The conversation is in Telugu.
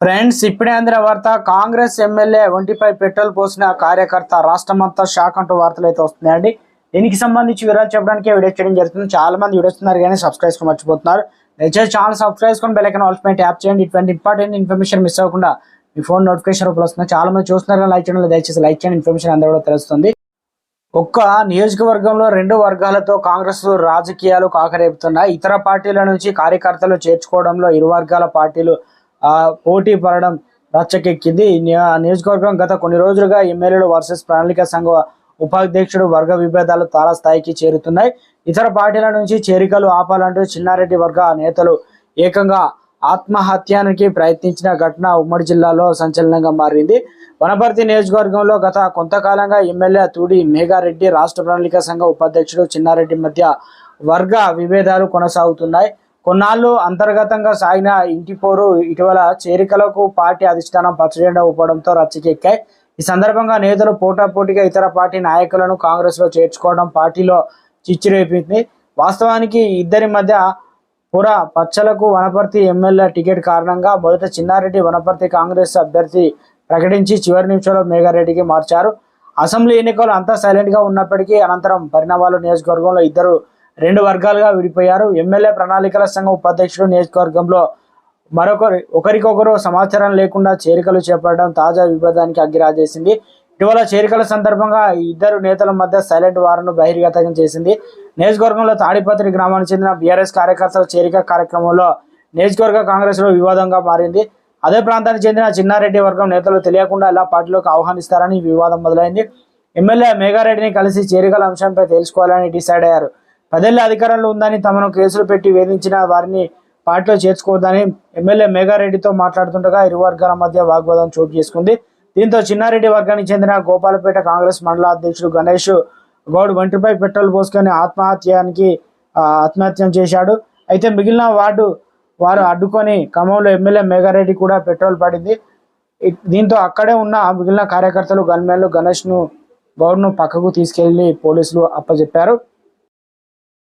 ఫ్రెండ్స్ ఇప్పుడే అందిన వార్త కాంగ్రెస్ ఎమ్మెల్యే ఒంటిపై పెట్రోల్ పోసిన కార్యకర్త రాష్ట్రమంతా షాక్ అంటూ వార్తలు అయితే వస్తున్నాయండి. దీనికి సంబంధించి వివరాలు చెప్పడానికి వీడియో చేయడం జరుగుతుంది. చాలా మంది వీడియో వస్తున్నారు కానీ సబ్స్క్రైబ్ మర్చిపోతున్నారు. దయచేసి ఛానల్ సబ్స్క్రైబ్ చేసుకొని బెల్ ఐకాన్ ట్యాప్ చేయండి. ఇటువంటి ఇంపార్టెంట్ ఇన్ఫర్మేషన్ మిస్ అవ్వకుండా మీ ఫోన్ నోటిఫికేషన్ రూపంలో వస్తుంది చాలా మంది చూస్తున్నారు లైక్ చేయడం దయచేసి లైక్ చేయండి. ఇన్ఫర్మేషన్ అందరూ కూడా తెలుస్తుంది. ఒక్క నియోజకవర్గంలో రెండు వర్గాలతో కాంగ్రెస్ రాజకీయాలు కాకరేపుతున్నాయి. ఇతర పార్టీల నుంచి కార్యకర్తలు చేర్చుకోవడంలో ఇరు వర్గాల పార్టీలు పోటీ పడడం రచ్చకెక్కింది. ఆ నియోజకవర్గం గత కొన్ని రోజులుగా ఎమ్మెల్యేలు వర్సెస్ ప్రణాళిక సంఘ ఉపాధ్యక్షుడు వర్గ విభేదాలు తారాస్థాయికి చేరుతున్నాయి. ఇతర పార్టీల నుంచి చేరికలు ఆపాలంటూ చిన్నారెడ్డి వర్గ నేతలు ఏకంగా ఆత్మహత్యానికి ప్రయత్నించిన ఘటన ఉమ్మడి జిల్లాలో సంచలనంగా మారింది. వనపర్తి నియోజకవర్గంలో గత కొంతకాలంగా ఎమ్మెల్యే తూడి మేఘారెడ్డి రాష్ట్ర ప్రణాళిక సంఘ ఉపాధ్యక్షుడు చిన్నారెడ్డి మధ్య వర్గ విభేదాలు కొనసాగుతున్నాయి. కొన్నాళ్ళు అంతర్గతంగా సాగిన ఇంటి పోరు ఇటీవల చేరికలకు పార్టీ అధిష్టానం పచ్చజెండా ఊపడంతో రచ్చకెక్కాయి. ఈ సందర్భంగా నేతలు పోటాపోటీగా ఇతర పార్టీ నాయకులను కాంగ్రెస్లో చేర్చుకోవడం పార్టీలో చిచ్చురేపింది. వాస్తవానికి ఇద్దరి మధ్య పుర పచ్చలకు వనపర్తి ఎమ్మెల్యే టికెట్ కారణంగా మొదట చిన్నారెడ్డి వనపర్తి కాంగ్రెస్ అభ్యర్థి ప్రకటించి చివరి నిమిషంలో మేఘారెడ్డికి మార్చారు. అసెంబ్లీ ఎన్నికలు అంతా సైలెంట్గా ఉన్నప్పటికీ అనంతరం పరిణామాలు నియోజకవర్గంలో ఇద్దరు రెండు వర్గాలుగా విడిపోయారు. ఎమ్మెల్యే ప్రణాళికల సంఘం ఉపాధ్యక్షుడు నియోజకవర్గంలో మరొకరి ఒకరికొకరు సమాచారం లేకుండా చేరికలు చేపట్టడం తాజా వివాదానికి అగ్గిరాజేసింది. ఇటీవల చేరికల సందర్భంగా ఇద్దరు నేతల మధ్య సైలెంట్ వార్ను బహిర్గతం చేసింది. నియోజకవర్గంలో తాడిపత్రి గ్రామానికి చెందిన బీఆర్ఎస్ కార్యకర్తల చేరిక కార్యక్రమంలో నియోజకవర్గ కాంగ్రెస్లో వివాదంగా మారింది. అదే ప్రాంతానికి చెందిన చిన్నారెడ్డి వర్గం నేతలు తెలియకుండా ఎలా పార్టీలోకి ఆహ్వానిస్తారని వివాదం మొదలైంది. ఎమ్మెల్యే మేఘారెడ్డిని కలిసి చేరికల అంశంపై తెలుసుకోవాలని డిసైడ్ అయ్యారు. పదేళ్ళ అధికారంలో ఉందని తమను కేసులు పెట్టి వేధించిన వారిని పార్టీలో చేర్చుకోవద్దని ఎమ్మెల్యే మేఘారెడ్డితో మాట్లాడుతుండగా ఇరు వర్గాల మధ్య వాగ్వాదం చోటు చేసుకుంది. దీంతో చిన్నారెడ్డి వర్గానికి చెందిన గోపాలపేట కాంగ్రెస్ మండల అధ్యక్షుడు గణేష్ గౌడ్ వంటిపై పెట్రోల్ పోసుకొని ఆత్మహత్యానికి ఆత్మహత్య ఆత్మహత్యం చేశాడు. అయితే మిగిలిన వార్డు వారు అడ్డుకొని ఖమ్మంలో ఎమ్మెల్యే మేఘారెడ్డి కూడా పెట్రోల్ పడింది. దీంతో అక్కడే ఉన్న మిగిలిన కార్యకర్తలు గన్మెన్లు గణేష్ను గౌడ్ను పక్కకు తీసుకెళ్ళి పోలీసులు అప్పజెప్పారు.